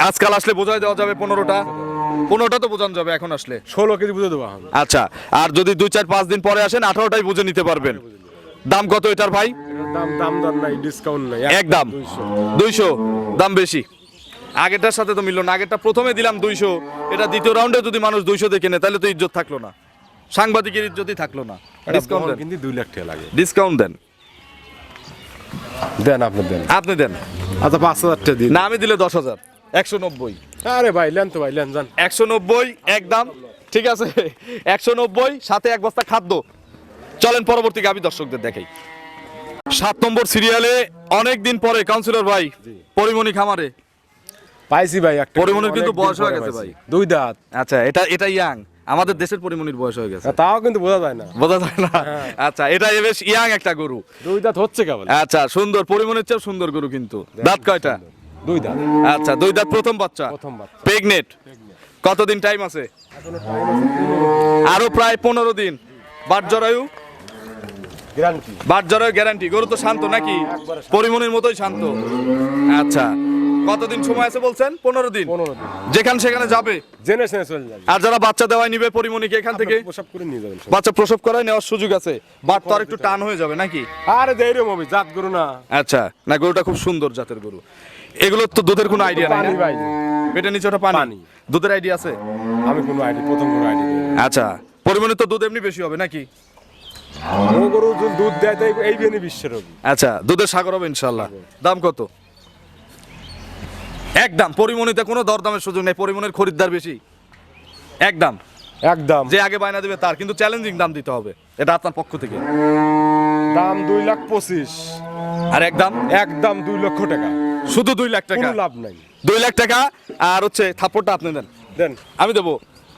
Speaker 1: আজকাল আসলে বোঝাই দেওয়া যাবে পনেরোটা। পনেরোটা তো বোঝানো যাবে এখন আসলে।
Speaker 3: ষোলো কেজি বুঝে দেবো
Speaker 1: আচ্ছা আর যদি দুই চার পাঁচ দিন পরে আসেন আঠারোটাই বুঝে নিতে পারবেন। দাম কত এটার ভাই?
Speaker 3: দাম দাম দর নাই ডিসকাউন্ট নাই।
Speaker 1: একদম
Speaker 3: দুইশো।
Speaker 1: দাম বেশি। আগেরটার সাথে তো মিললো না। আগেরটা প্রথমে দিলাম দুইশো। এটা দ্বিতীয় রাউন্ডে যদি মানুষ দুইশো দিয়ে কেনে তাহলে তো ইজ্জত থাকল না। সাংবাদিকের ইজ্জতই থাকল না। ডিসকাউন্ট দেন।
Speaker 3: কিন্তু দুই লাখ টাকা লাগে।
Speaker 1: ডিসকাউন্ট দেন।
Speaker 3: দেন আপনি দেন।
Speaker 1: আপনি দেন।
Speaker 3: আচ্ছা পাঁচ হাজার টাকা দিন।
Speaker 1: না আমি দিলে দশ হাজার। একশো নব্বই।
Speaker 3: আরে ভাই লেন তো ভাই লেন যান।
Speaker 1: একশো নব্বই একদম ঠিক আছে? একশো নব্বই সাথে এক বস্তা খাদ্য। চলেন পরবর্তী গাবি দর্শকদের দেখাই। সাত নম্বর সিরিয়ালে অনেক দিন পরে কাউন্সিলর ভাই পরিমণি খামারে।
Speaker 3: পাইছি ভাই একটা
Speaker 1: পরিমণের কিন্তু বয়স হয়ে গেছে ভাই।
Speaker 3: দুই দাঁত।
Speaker 1: আচ্ছা এটা এটা ইয়াং। আমাদের দেশের পরিমণির বয়স হয়ে গেছে।
Speaker 3: তাও কিন্তু বোঝা যায় না।
Speaker 1: বোঝা যায় না? আচ্ছা এটা বেশ ইয়াং একটা গরু।
Speaker 3: দুই দাঁত হচ্ছে কেবল।
Speaker 1: আচ্ছা সুন্দর পরিমণের চেয়ে সুন্দর গরু কিন্তু। দাঁত কয়টা?
Speaker 3: দুই দাঁত।
Speaker 1: আচ্ছা দুই দাঁত প্রথম বাচ্চা।
Speaker 3: প্রথম বাচ্চা।
Speaker 1: প্রেগনেট কতদিন টাইম আছে? আরও প্রায় পনেরো দিন। বাট জরায়ু? বাট গ্যারান্টি গরু তো শান্ত নাকি? পরিমণির মতোই শান্ত। আচ্ছা কতদিন সময় আছে বলছেন? পনেরো দিন। যেখান সেখানে যাবে।
Speaker 3: জেনে শুনে চলে যাবে।
Speaker 1: আর যারা বাচ্চা দেওয়াই নিবে পরিমণিকে এখান থেকে?
Speaker 3: প্রসাব করে নিয়ে যাবেন
Speaker 1: বাচ্চা প্রসব করায় নেওয়ার সুযোগ আছে। বাট একটু টান হয়ে যাবে নাকি?
Speaker 3: আরে হবে জাত গরু না।
Speaker 1: আচ্ছা না গরুটা খুব সুন্দর জাতের গরু। এগুলোর তো দুধের কোনো আইডিয়া নাই
Speaker 3: ভাই।
Speaker 1: পেটের নিচে ওটা পানি। দুধের আইডিয়া আছে?
Speaker 3: আমি কোনো আইডি প্রথম কোনো আইডি
Speaker 1: আচ্ছা পরিমাণে তো দুধ এমনি বেশি হবে নাকি?
Speaker 3: ও গরু যদি দুধ দেয় তাই এই বিয়ে বিশ্বের হবে
Speaker 1: আচ্ছা দুধের সাগর হবে ইনশাল্লাহ দাম কত? একদম পরিমণিতে কোনো দরদামের সুযোগ নেই পরিমণের খরিদ্দার বেশি। একদম
Speaker 3: একদম
Speaker 1: যে আগে বায়না দেবে তার কিন্তু চ্যালেঞ্জিং দাম দিতে হবে। এটা আপনার পক্ষ থেকে।
Speaker 3: দাম দুই লাখ পঁচিশ।
Speaker 1: আর একদম
Speaker 3: একদম দুই লক্ষ টাকা।
Speaker 1: শুধু দুই লাখ টাকা?
Speaker 3: লাভ নাই।
Speaker 1: দুই লাখ টাকা? আর হচ্ছে থাপ্পড়টা আপনি দেন।
Speaker 3: দেন।
Speaker 1: আমি দেবো।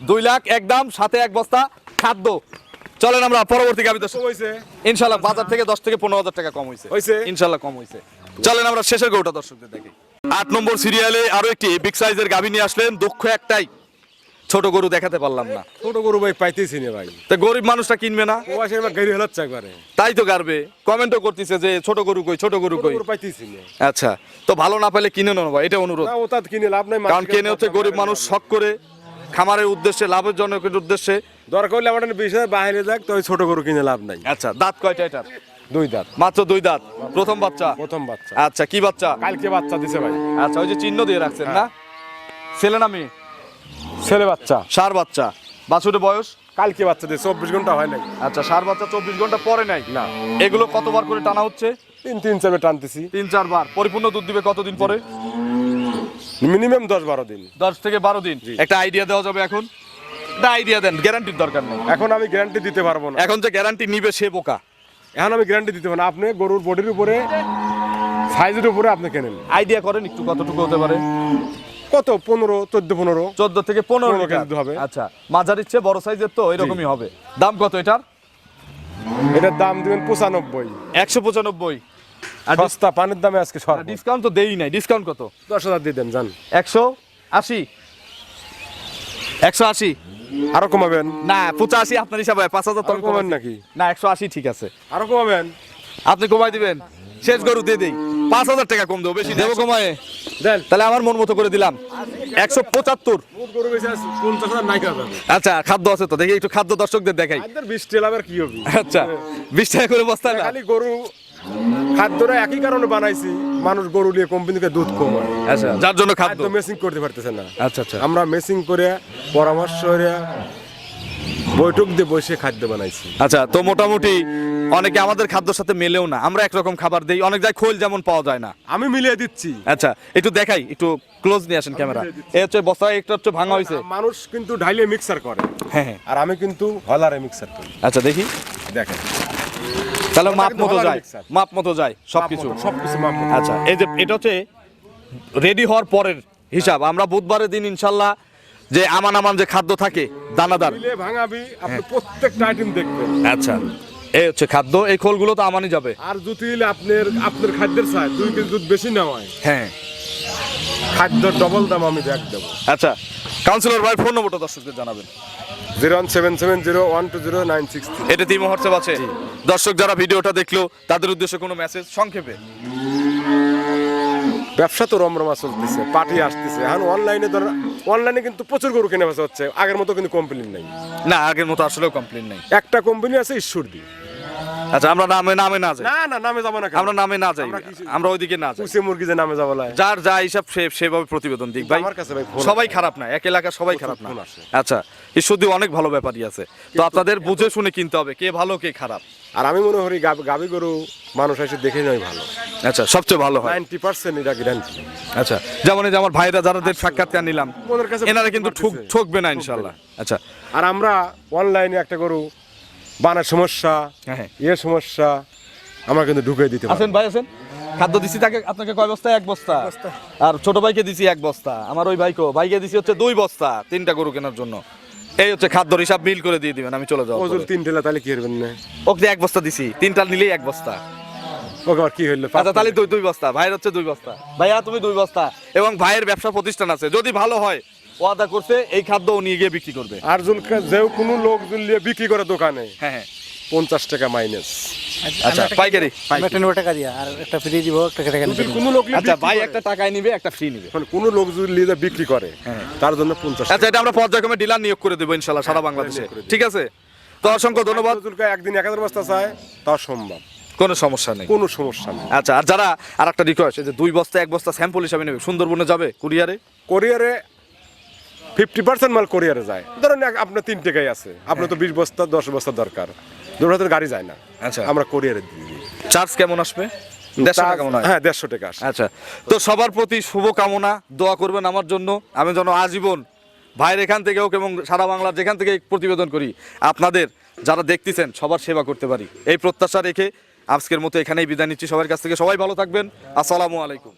Speaker 1: দুই লাখ একদম সাথে এক বস্তা খাদ্য। চলেন আমরা পরবর্তী গাবি দর্শক।
Speaker 3: হয়েছে
Speaker 1: ইনশাল্লাহ বাজার থেকে দশ থেকে পনেরো হাজার টাকা কম হয়েছে
Speaker 3: হয়েছে?
Speaker 1: ইনশাল্লাহ কম হয়েছে চলেন আমরা শেষের গরুটা দর্শকদের দেখি। আট নম্বর সিরিয়ালে আরও একটি বিগ সাইজের গাভী নিয়ে আসলেন। দুঃখ একটাই ছোট গরু দেখাতে পারলাম না।
Speaker 3: ছোট গরু ভাই পাইতেছি না ভাই।
Speaker 1: তো গরিব মানুষটা কিনবে না?
Speaker 3: ও আসে আমার গাড়ি হলাচ্ছে একবারে।
Speaker 1: তাই তো গারবে কমেন্টও করতেছে যে ছোট গরু কই ছোট গরু কই?
Speaker 3: গরু পাইতেছি না।
Speaker 1: আচ্ছা তো ভালো না পেলে কিনে নাও ভাই এটা অনুরোধ।
Speaker 3: না ও তার কিনে লাভ নাই
Speaker 1: কারণ কেনে হচ্ছে গরিব মানুষ শখ করে। খামারের উদ্দেশ্যে লাভের জনকের উদ্দেশ্যে?
Speaker 3: দরকার হলে আমার বিশ হাজার বাইরে যাক তো ওই ছোট গরু কিনে লাভ নাই।
Speaker 1: আচ্ছা দাঁত কয়টা এটার?
Speaker 3: দুই দাঁত।
Speaker 1: মাত্র দুই দাঁত? প্রথম বাচ্চা?
Speaker 3: প্রথম বাচ্চা।
Speaker 1: আচ্ছা কি বাচ্চা?
Speaker 3: কালকে বাচ্চা দিছে ভাই।
Speaker 1: আচ্ছা ওই যে চিহ্ন দিয়ে রাখছেন না? ছেলে না মেয়ে?
Speaker 3: ছেলে বাচ্চা।
Speaker 1: সার বাচ্চা। বাছুরের বয়স?
Speaker 3: কালকে বাচ্চা দিছে চব্বিশ ঘণ্টা হয় নাই।
Speaker 1: আচ্ছা সার বাচ্চা চব্বিশ ঘণ্টা পরে নাই?
Speaker 3: না।
Speaker 1: এগুলো কতবার করে টানা হচ্ছে?
Speaker 3: তিন তিন চারবে টানতেছি।
Speaker 1: তিন চারবার। পরিপূর্ণ দুধ দিবে কতদিন পরে?
Speaker 3: মিনিমাম দশ বারো দিন।
Speaker 1: দশ থেকে বারো দিন। একটা আইডিয়া দেওয়া যাবে এখন? একটা আইডিয়া দেন গ্যারান্টির দরকার নেই।
Speaker 3: এখন আমি গ্যারান্টি দিতে পারব না।
Speaker 1: এখন যে গ্যারান্টি নিবে সে বোকা।
Speaker 3: এখন আমি গ্যারান্টি দিতে পারব না। আপনি গরুর বডির উপরে সাইজের উপরে আপনি কেনেন?
Speaker 1: আইডিয়া করেন একটু কতটুকু হতে পারে?
Speaker 3: কত? পনেরো চোদ্দ পনেরো?
Speaker 1: চোদ্দ থেকে পনেরো
Speaker 3: 15
Speaker 1: লিটার।
Speaker 3: কেজি হবে।
Speaker 1: আচ্ছা মাঝারির চেয়ে বড় সাইজের তো এরকমই হবে। দাম কত এটার?
Speaker 3: এটার দাম দিবেন পঁচানব্বই।
Speaker 1: একশো পঁচানব্বই।
Speaker 3: সস্তা পানির দামে আজকে
Speaker 1: ডিসকাউন্ট তো দেই নাই। ডিসকাউন্ট কত?
Speaker 3: দশ হাজার দিয়ে দেন যান।
Speaker 1: একশো আশি। একশো আশি।
Speaker 3: আরও কমাবেন?
Speaker 1: না পঁচাশি আপনার হিসাবে পাঁচ হাজার তখন
Speaker 3: কমাবেন নাকি?
Speaker 1: না একশো আশি ঠিক আছে।
Speaker 3: আরও কমাবেন?
Speaker 1: আপনি কমাই দিবেন। শেষ গরু দিয়ে দেই। পাঁচ হাজার টাকা কম দেবো বেশি দেবো কমায়।
Speaker 3: দেন।
Speaker 1: তাহলে আমার মন মতো করে দিলাম। একশো পঁচাত্তর। আচ্ছা খাদ্য আছে তো দেখি একটু খাদ্য দর্শকদের দেখাই।
Speaker 3: কি হবে?
Speaker 1: আচ্ছা বিশ টাকা করে বস্তা
Speaker 3: খালি গরু খাদ্যটা একই কারণে বানাইছি মানুষ গরু নিয়ে কোম্পানি থেকে দুধ কমায়।
Speaker 1: আচ্ছা। যার জন্য খাদ্য।
Speaker 3: মেসিং করতে পারতেছে না।
Speaker 1: আচ্ছা আচ্ছা।
Speaker 3: আমরা মেসিং করে পরামর্শ করে বৈঠক দিয়ে বসে খাদ্য বানাইছি।
Speaker 1: আচ্ছা তো মোটামুটি অনেকে আমাদের খাদ্যর সাথে মেলেও না। আমরা একরকম খাবার দেই অনেক জায়গায় খোল যেমন পাওয়া যায় না।
Speaker 3: আমি মিলিয়ে দিচ্ছি।
Speaker 1: আচ্ছা একটু দেখাই একটু ক্লোজ নিয়ে আসেন ক্যামেরা। এই হচ্ছে বস্তা একটু একটু ভাঙা হয়েছে
Speaker 3: মানুষ কিন্তু ঢাইলে মিক্সার করে।
Speaker 1: হ্যাঁ হ্যাঁ।
Speaker 3: আর আমি কিন্তু হলারে মিক্সার করি।
Speaker 1: আচ্ছা দেখি।
Speaker 3: দেখেন।
Speaker 1: তাহলে মাপ মতো যায় মাপ মতো যায় সবকিছু
Speaker 3: সবকিছু মাপ মতো।
Speaker 1: আচ্ছা এই যে এটা হচ্ছে রেডি হওয়ার পরের হিসাব। আমরা বুধবারের দিন ইনশাল্লাহ যে আমান আমান যে খাদ্য থাকে দানাদার।
Speaker 3: ভাঙাবি আপনি প্রত্যেকটা আইটেম দেখবেন।
Speaker 1: আচ্ছা এই হচ্ছে খাদ্য এই খোলগুলো তো আমানই যাবে।
Speaker 3: আর যদি আপনার আপনার খাদ্যের চাই দুই কেজি দুধ বেশি নেওয়ায়
Speaker 1: হ্যাঁ।
Speaker 3: খাদ্য ডবল দাম আমি ব্যাগ দেবো।
Speaker 1: আচ্ছা কাউন্সিলর ভাই ফোন নম্বরটা দর্শকদের জানাবেন।
Speaker 3: Zero one seven seven zero one two zero nine six
Speaker 1: এটা তিন হোয়াটসঅ্যাপ আছে। দর্শক যারা ভিডিওটা দেখল তাদের উদ্দেশ্যে কোনো মেসেজ সংক্ষেপে।
Speaker 3: ব্যবসা তো রমরমা চলতেছে পার্টি আসতেছে। এখন অনলাইনে ধর অনলাইনে কিন্তু প্রচুর গরু কেনা বেচা হচ্ছে। আগের মতো কিন্তু কমপ্লেন নাই।
Speaker 1: না আগের মতো আসলেও কমপ্লেন নেই।
Speaker 3: একটা কোম্পানি আছে ঈশ্বরদী।
Speaker 1: আচ্ছা আমরা নামে নামে না যাই।
Speaker 3: না না নামে যাব না
Speaker 1: আমরা নামে না যাই
Speaker 3: আমরা
Speaker 1: ওইদিকে না যাই।
Speaker 3: মুরগি যে নামে যাব লাই।
Speaker 1: যার যা হিসাব সে সেভাবে প্রতিবেদন দিক ভাই।
Speaker 3: আমার কাছে ভাই
Speaker 1: সবাই খারাপ না এক এলাকার সবাই খারাপ না। আচ্ছা ঈশ্বরদী অনেক ভালো ব্যাপারই আছে। তো আপনাদের বুঝে শুনে কিনতে হবে কে ভালো কে খারাপ।
Speaker 3: আর আমি মনে করি গাব- গরু মানুষ এসে দেখে নয় ভালো।
Speaker 1: আচ্ছা সবচেয়ে ভালো হয়।
Speaker 3: নাইনটি পার্সেন্ট এটা গ্যারান্টি
Speaker 1: আচ্ছা যেমন এই যে আমার ভাইরা যাদের সাক্ষাৎকার নিলাম
Speaker 3: ওদের কাছে
Speaker 1: এনারা কিন্তু ঠুক ঠকবে না ইনশাল্লাহ আচ্ছা।
Speaker 3: আর আমরা অনলাইনে একটা গরু বানার সমস্যা। ইয়ে সমস্যা আমরা কিন্তু ঢুকে দিতে
Speaker 1: আছেন ভাই আছেন খাদ্য দিছি তাকে আপনাকে কয় বস্তা? এক বস্তা। আর ছোট ভাইকে দিছি এক বস্তা। আমার ওই ভাইকে ভাইকে দিছি হচ্ছে দুই বস্তা তিনটা গরু কেনার জন্য। এই হচ্ছে খাদ্যর হিসাব মিল করে দিয়ে দিবেন আমি চলে যাব
Speaker 3: ওজন তিন ঠেলা তাহলে কি করবেন না?
Speaker 1: ওকে এক বস্তা দিছি। তিনটা নিলেই এক বস্তা।
Speaker 3: ওকে আবার কি হইল?
Speaker 1: আচ্ছা তাহলে দুই দুই বস্তা। ভাইয়ের হচ্ছে দুই বস্তা। ভাইয়া তুমি দুই বস্তা। এবং ভাইয়ের ব্যবসা প্রতিষ্ঠান আছে। যদি ভালো হয় ওয়াদা করছে এই খাদ্য ও নিয়ে গিয়ে বিক্রি করবে।
Speaker 3: আর যে কোনো লোক জুলিয়ে বিক্রি করে দোকানে
Speaker 1: হ্যাঁ হ্যাঁ।
Speaker 3: পঞ্চাশ টাকা মাইনাস
Speaker 1: আচ্ছা পাইকারি
Speaker 2: একটা নেব টাকা দিয়া আর একটা ফ্রি দিব একটা টাকা
Speaker 3: কোনো লোক
Speaker 1: আচ্ছা ভাই একটা টাকায় নিবে একটা ফ্রি নিবে।
Speaker 3: মানে কোনো লোক যদি বিক্রি করে তার জন্য পঞ্চাশ
Speaker 1: আচ্ছা এটা আমরা পর্যায়ক্রমে ডিলার নিয়োগ করে দেবো ইনশাল্লাহ সারা বাংলাদেশে। ঠিক আছে? তো অসংখ্য ধন্যবাদ।
Speaker 3: একদিন এক হাজার বস্তা চায় তাও সম্ভব।
Speaker 1: কোনো সমস্যা নেই।
Speaker 3: কোনো সমস্যা নেই।
Speaker 1: আচ্ছা আর যারা আর একটা রিকোয়েস্ট যে দুই বস্তা এক বস্তা স্যাম্পল হিসাবে নেবে সুন্দরবনে যাবে কুরিয়ারে?
Speaker 3: কোরিয়ারে ফিফটি পার্সেন্ট মাল কোরিয়ারে যায়। ধরেন আপনার তিন টাকাই আছে। আপনার তো বিশ বস্তা দশ বস্তা দরকার। হাতের গাড়ি যায় না।
Speaker 1: আচ্ছা।
Speaker 3: আমরা কোরিয়ারে দিই।
Speaker 1: চার্জ কেমন আসবে? হ্যাঁ।
Speaker 3: দেড়শো টাকা
Speaker 1: আচ্ছা। তো সবার প্রতি শুভ কামনা দোয়া করবেন আমার জন্য। আমি যেন আজীবন ভাইয়ের এখান থেকে হোক এবং সারা বাংলার যেখান থেকে প্রতিবেদন করি আপনাদের যারা দেখতেছেন সবার সেবা করতে পারি। এই প্রত্যাশা রেখে আজকের মতো এখানেই বিদায় নিচ্ছি। সবার কাছ থেকে সবাই ভালো থাকবেন। আসসালামু আলাইকুম।